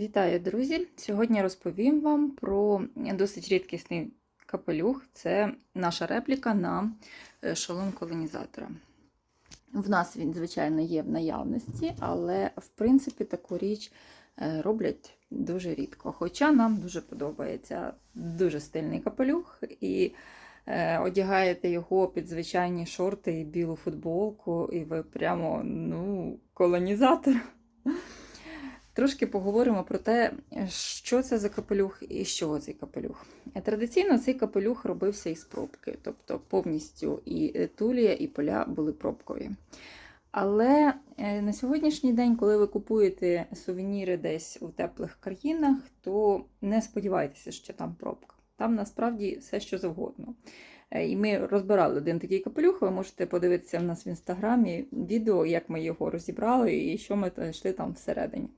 Вітаю, друзі! Сьогодні розповім вам про досить рідкісний капелюх. Це наша репліка на е, шолом колонізатора. В нас він, звичайно, є в наявності, але в принципі таку річ е, роблять дуже рідко. Хоча нам дуже подобається дуже стильний капелюх, і е, одягаєте його під звичайні шорти і білу футболку, і ви прямо ну, колонізатор. Трошки поговоримо про те, що це за капелюх і що цей капелюх. Традиційно цей капелюх робився із пробки, тобто повністю і тулія, і поля були пробкові. Але е, на сьогоднішній день, коли ви купуєте сувеніри десь у теплих країнах, то не сподівайтеся, що там пробка. Там насправді все, що завгодно. Е, І ми розбирали один такий капелюх. Ви можете подивитися в нас в інстаграмі відео, як ми його розібрали і що ми знайшли там всередині.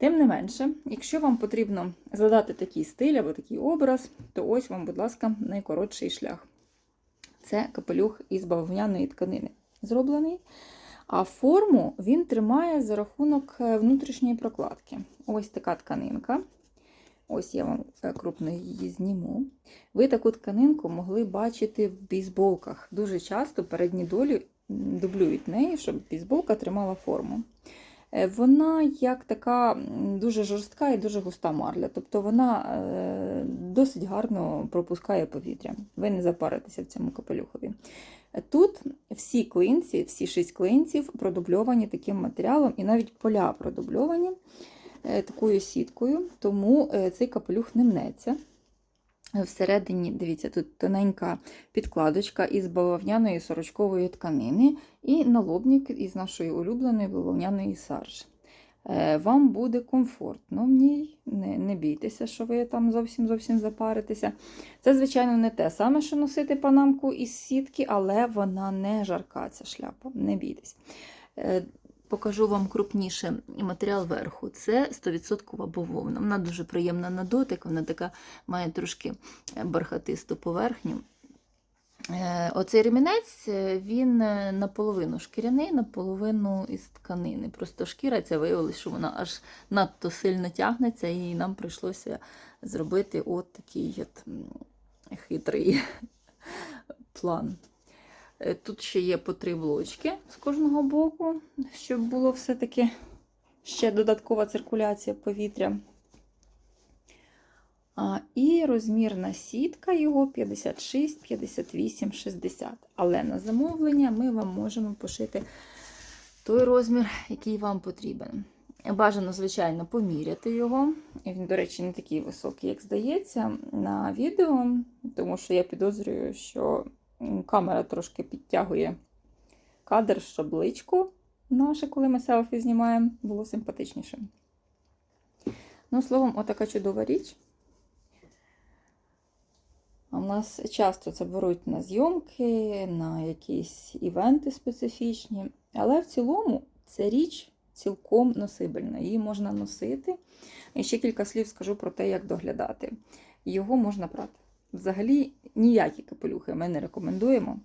Тим не менше, якщо вам потрібно задати такий стиль або такий образ, то ось вам, будь ласка, найкоротший шлях. Це капелюх із бавовняної тканини зроблений. А форму він тримає за рахунок е, внутрішньої прокладки. Ось така тканинка. Ось я вам е, крупно її зніму. Ви таку тканинку могли бачити в бейсболках. Дуже часто передні долі дублюють неї, щоб бейсболка тримала форму. Е, Вона як така дуже жорстка і дуже густа марля, тобто вона е, досить гарно пропускає повітря. Ви не запаритеся в цьому капелюхові. Тут всі клинці, всі шість клинців продубльовані таким матеріалом, і навіть поля продубльовані е, такою сіткою, тому цей капелюх не мнеться. Всередині, дивіться, тут тоненька підкладочка із бавовняної сорочкової тканини і налобник із нашої улюбленої бавовняної саржі. Е, Вам буде комфортно в ній, не, не бійтеся, що ви там зовсім зовсім запаритеся. Це, звичайно, не те саме, що носити панамку із сітки, але вона не жарка, ця шляпа, не бійтесь. Е, Покажу вам крупніше матеріал верху. Це 100% бавовна. Вона дуже приємна на дотик, вона така має трошки бархатисту поверхню. Е, Оцей ремінець він наполовину шкіряний, наполовину із тканини. Просто шкіра ця виявилася, що вона аж надто сильно тягнеться, і нам прийшлося зробити от такий от хитрий план. Е, Тут ще є по три блочки з кожного боку, щоб було все-таки ще додаткова циркуляція повітря. А, І розмірна сітка його 56, 58, 60. Але на замовлення ми вам можемо пошити той розмір, який вам потрібен. Бажано, звичайно, поміряти його. Він, до речі, не такий високий, як здається, на відео, тому що я підозрюю, що камера трошки підтягує кадр, щоб личко наше, коли ми селфі знімаємо, було симпатичніше. Ну, словом, отака чудова річ. У нас часто це беруть на зйомки, на якісь івенти специфічні. Але в цілому це річ цілком носибельна. Її можна носити. І ще кілька слів скажу про те, як доглядати. Його можна брати. Взагалі ніякі капелюхи ми не рекомендуємо.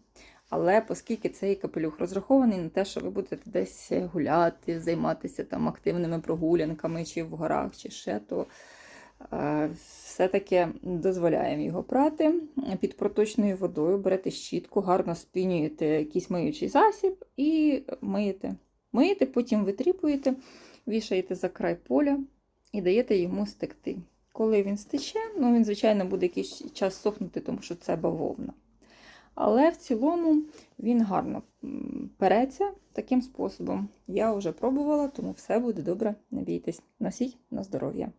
Але оскільки цей капелюх розрахований на те, що ви будете десь гуляти, займатися там активними прогулянками, чи в горах, чи ще, то е, все-таки дозволяємо його прати під проточною водою, берете щітку, гарно спінюєте якийсь миючий засіб і миєте. Миєте, потім витріпуєте, вішаєте за край поля і даєте йому стекти. Коли він стече, ну він, звичайно, буде якийсь час сохнути, тому що це бавовна. Але в цілому він гарно переться таким способом. Я вже пробувала, тому все буде добре. Не бійтесь. Носіть на здоров'я.